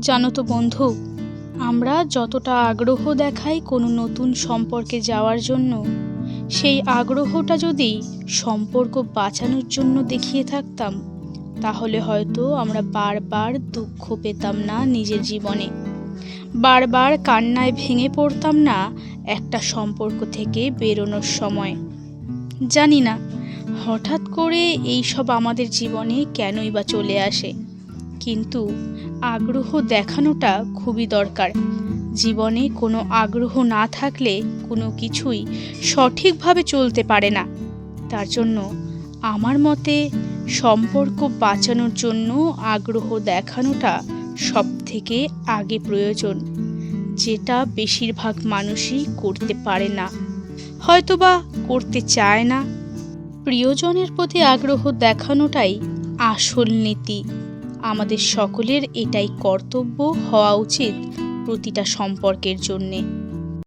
জানো তো বন্ধু, আমরা যতটা আগ্রহ দেখাই কোনো নতুন সম্পর্কে যাওয়ার জন্য, সেই আগ্রহটা যদি সম্পর্ক বাঁচানোর জন্য দেখিয়ে থাকতাম, তাহলে হয়তো আমরা বারবার দুঃখ পেতাম না নিজের জীবনে। বারবার কান্নায় ভেঙে পড়তাম না একটা সম্পর্ক থেকে বেরোনোর সময়। জানি না, হঠাৎ করে এই সব আমাদের জীবনে কেনই বা চলে আসে। কিন্তু আগ্রহ দেখানোটা খুবই দরকার। জীবনে কোনো আগ্রহ না থাকলে কোনো কিছুই সঠিকভাবে চলতে পারে না। তার জন্য আমার মতে সম্পর্ক বাঁচানোর জন্য আগ্রহ দেখানোটা সব থেকে আগে প্রয়োজন। যেটা বেশিরভাগ মানুষই করতে পারে না। হয়তোবা করতে চায় না। প্রিয়জনের প্রতি আগ্রহ দেখানোটাই আসল নীতি। আমাদের সকলের এটাই কর্তব্য হওয়া উচিত প্রতিটা সম্পর্কের জন্যে।